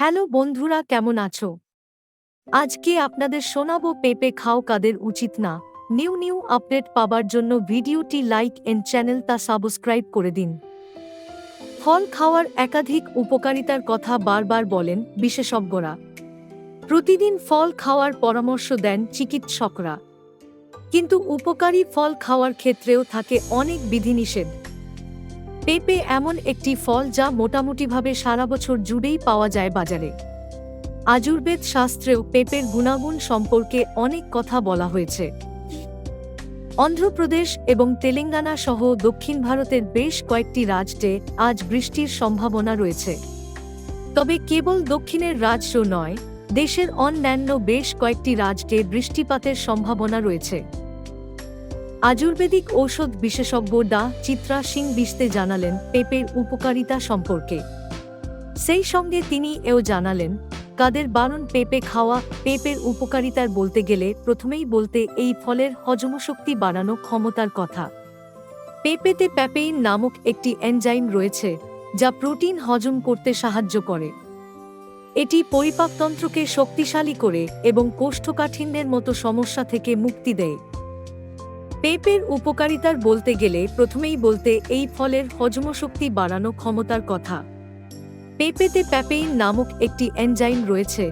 Hello বন্ধুরা, কেমন আছো? আজকে আপনাদের শোনাবো পেঁপে খাও কাদের উচিত না। নিউ নিউ আপডেট পাবার জন্য ভিডিওটি লাইক এন্ড চ্যানেল তা সাবস্ক্রাইব করে দিন। ফল খাওয়ার একাধিক উপকারিতার কথা বারবার বলেন বিশেষজ্ঞরা। প্রতিদিন ফল খাওয়ার পরামর্শ দেন চিকিৎসকরা। কিন্তু উপকারী ফল খাওয়ার ক্ষেত্রেও থাকে অনেক বিধিনিষেধ। পেঁপে এমন একটি ফল যা মোটামুটিভাবে সারা বছর জুড়েই পাওয়া যায় বাজারে। আজুর্বেদ শাস্ত্রেও পেঁপের গুণাগুণ সম্পর্কে অনেক কথা বলা হয়েছে। অন্ধ্রপ্রদেশ এবং তেলেঙ্গানা সহ দক্ষিণ ভারতের বেশ কয়েকটি রাজ্যে আজ বৃষ্টির সম্ভাবনা রয়েছে। তবে কেবল দক্ষিণের রাজ্য নয়, দেশের অন্যান্য বেশ কয়েকটি রাজ্যে বৃষ্টিপাতের সম্ভাবনা রয়েছে। আয়ুর্বেদিক ঔষধ বিশেষজ্ঞ ডা. চিত্রা সিং বিশতে জানালেন পেঁপের উপকারিতা সম্পর্কে। সেই সঙ্গে তিনি এও জানালেন, কাদের বারণ পেঁপে খাওয়া, পেঁপের উপকারিতার বলতে গেলে প্রথমেই বলতে এই ফলের হজমশক্তি বাড়ানো ক্ষমতার কথা। পেঁপেতে প্যাপেইন নামক একটি এনজাইম রয়েছে, যা প্রোটিন হজম করতে সাহায্য করে। এটি পরিপাকতন্ত্রকে শক্তিশালী করে এবং কোষ্ঠকাঠিন্যের মতো সমস্যা থেকে মুক্তি দেয়। পেঁপের উপকারিতার বলতে গেলে প্রথমেই বলতে এই ফলের হজমশক্তি বাড়ানো ক্ষমতার কথা। পেঁপেতে প্যাপেইন নামক একটি এনজাইম রয়েছে,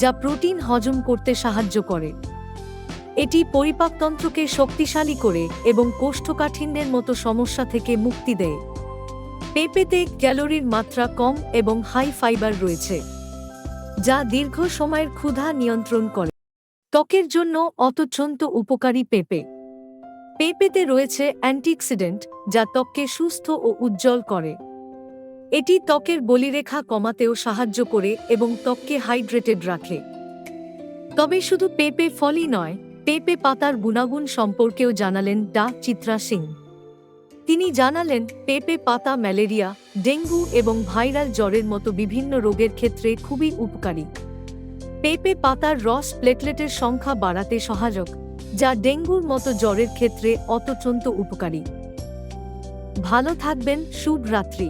যা প্রোটিন হজম করতে সাহায্য করে। এটি পরিপাকতন্ত্রকে শক্তিশালী করে এবং কোষ্ঠকাঠিন্যের মতো সমস্যা থেকে মুক্তি দেয়। পেঁপেতে ক্যালোরির মাত্রা কম এবং হাই ফাইবার রয়েছে, যা দীর্ঘ সময়ের ক্ষুধা নিয়ন্ত্রণ করে। ত্বকের জন্য অত্যন্ত উপকারী পেঁপে। পেঁপেতে রয়েছে অ্যান্টিঅক্সিডেন্ট যা ত্বককে সুস্থ ও উজ্জ্বল করে। এটি ত্বকের বলিরেখা কমাতেও সাহায্য করে এবং ত্বককে হাইড্রেটেড রাখে। তবে শুধু পেঁপে ফলই নয়, পেঁপে পাতার গুণাগুণ সম্পর্কেও জানালেন ডা. চিত্রা সিং। তিনি জানালেন, পেঁপে পাতা ম্যালেরিয়া, ডেঙ্গু এবং ভাইরাল জ্বরের মতো বিভিন্ন রোগের ক্ষেত্রে খুবই উপকারী। পেঁপে পাতার রস প্লেটলেটের সংখ্যা বাড়াতে সহায়ক। যা ডেঙ্গুর মতো জ্বরের ক্ষেত্রে অতচন্ত উপকারী। ভালো থাকবেন শুভ রাত্রি